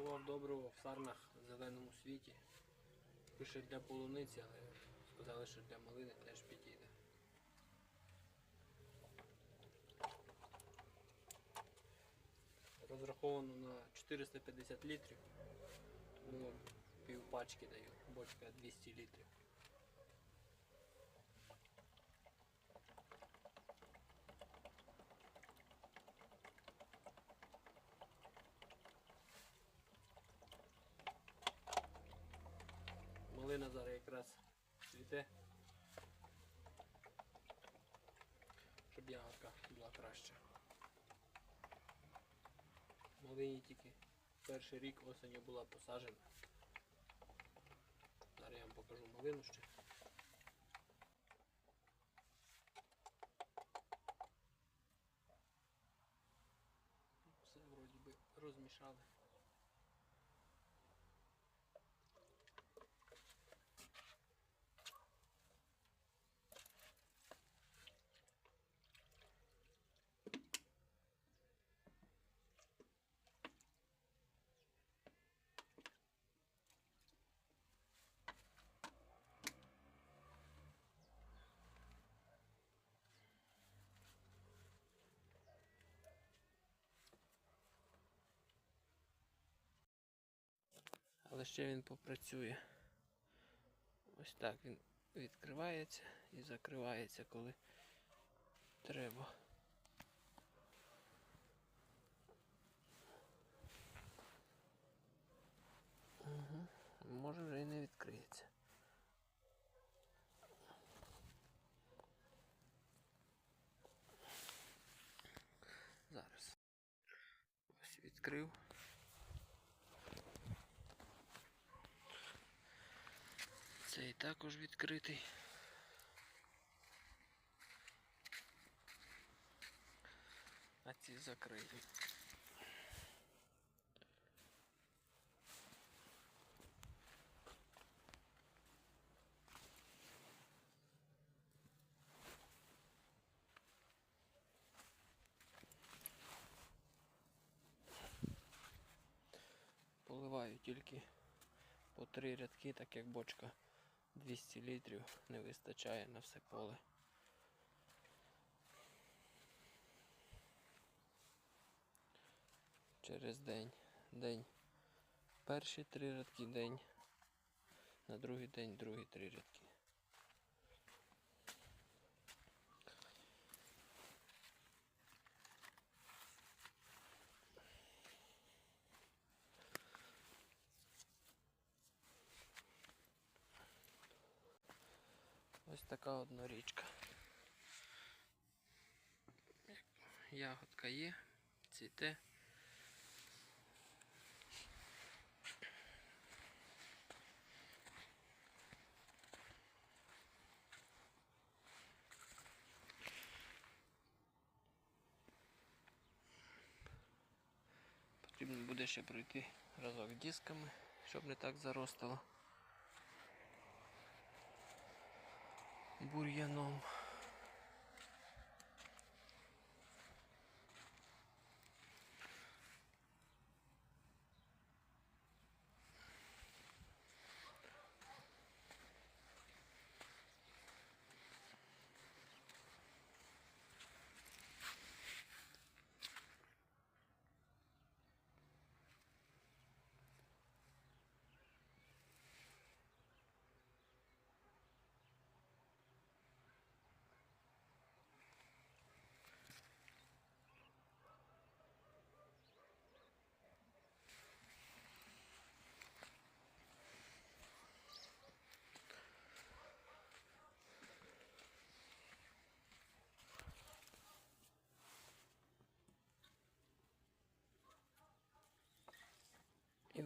Пробував добриво в сарнах в зеленому світі. Пише для полуниці, але сказали, що для малини теж підійде. Розраховано на 450 літрів, тому пів пачки даю, бочка 200 літрів. Цвіте, щоб ягодка була краща. Малині тільки перший рік осенью була посаджена. Зараз я вам покажу малину ще. Все вроді би розмішали. Але ще він попрацює. Ось так він відкривається і закривається, коли треба. Угу. Може вже і не відкриється. Зараз. Ось відкрив. Цей також відкритий. А ці закриті. Поливаю тільки по три рядки, так як бочка 200 літрів не вистачає на все поле. Через день. День. Перші три рядки день. На другий день другі три рядки. Така однорічка. Ягодка є, цвіте. Потрібно буде ще пройти разок дисками, щоб не так заростало. Бур'яном.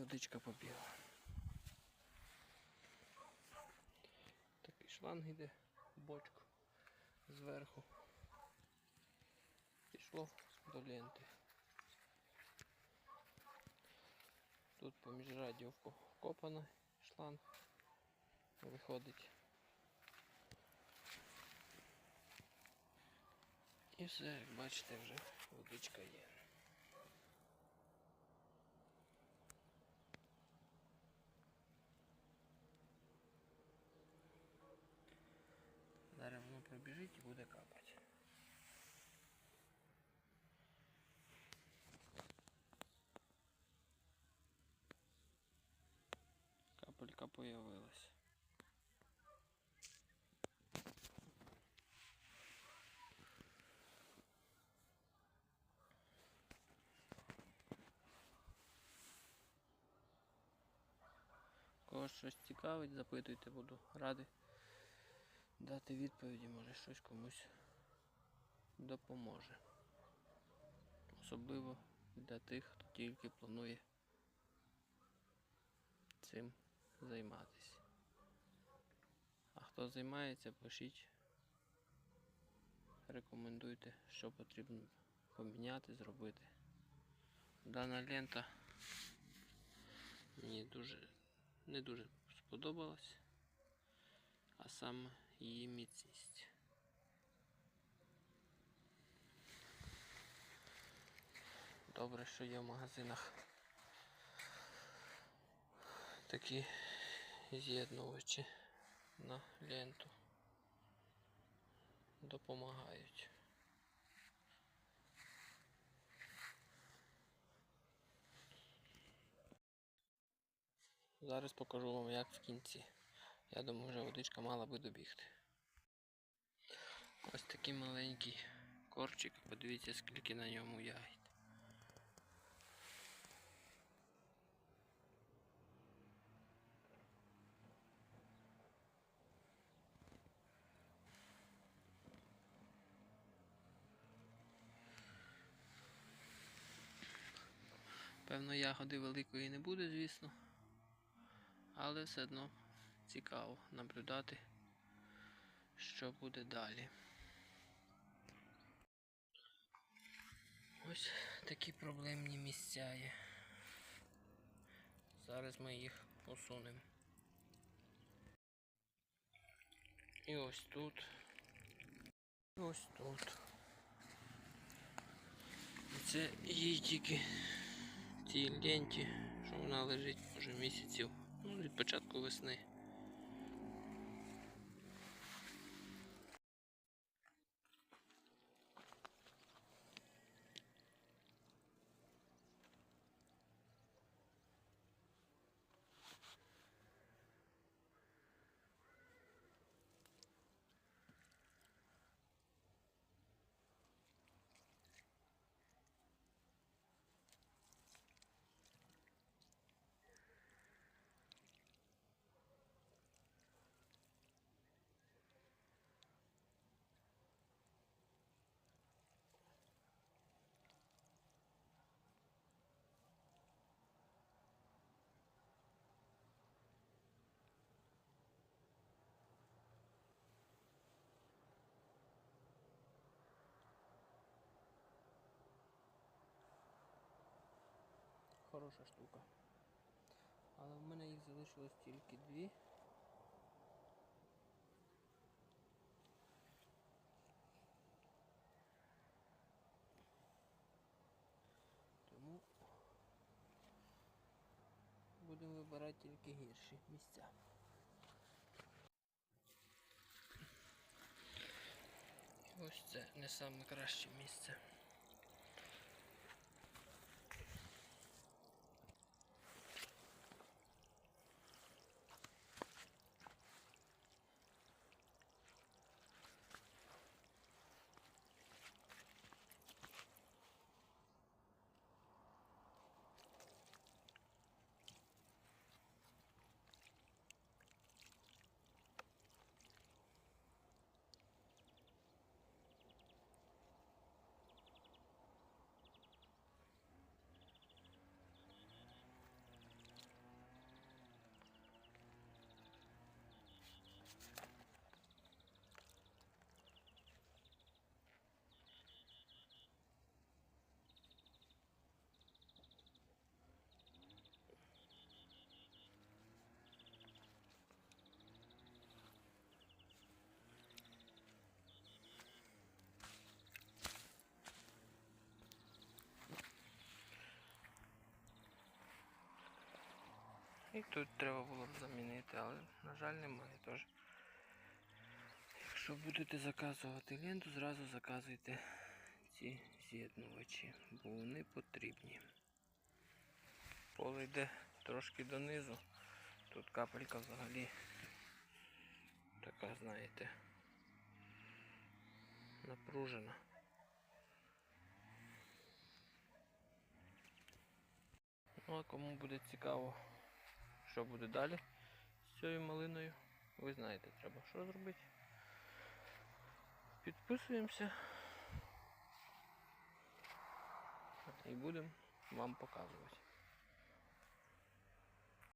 Водичка побігла. Такий шланг йде в бочку зверху. Пішло до ленти. Тут поміж радіовку вкопано шланг. Виходить. І все, як бачите, вже водичка є. Прибіжить і буде капати. Капелька появилась. Кого щось цікавить, запитуйте, буду радий дати відповіді, може щось комусь допоможе. Особливо для тих, хто тільки планує цим займатися. А хто займається, пишіть, рекомендуйте, що потрібно поміняти, зробити. Дана лента мені дуже не дуже сподобалась, а саме її міцність. Добре, що є в магазинах такі з'єднувачі на ленту. Допомагають. Зараз покажу вам як в кінці. Я думаю, вже водичка мала би добігти. Ось такий маленький корчик, подивіться скільки на ньому ягід. Певно, ягоди великої не буде, звісно. Але все одно цікаво наблюдати, що буде далі. Ось такі проблемні місця є. Зараз ми їх усунемо. І ось тут. І ось тут. І це їй тільки цій ленті, що вона лежить вже місяців, ну, від початку весни. Хороша штука. Але в мене їх залишилось тільки дві. Тому будемо вибирати тільки гірші місця. Ось це не саме краще місце. І тут треба було б замінити, але, на жаль, немає теж. Якщо будете заказувати ленту, зразу заказуйте ці з'єднувачі, бо вони потрібні. Поле йде трошки донизу. Тут капелька взагалі така, знаєте, напружена. Ну а кому буде цікаво, що буде далі з цією малиною, ви знаєте, треба що зробити. Підписуємося і будемо вам показувати.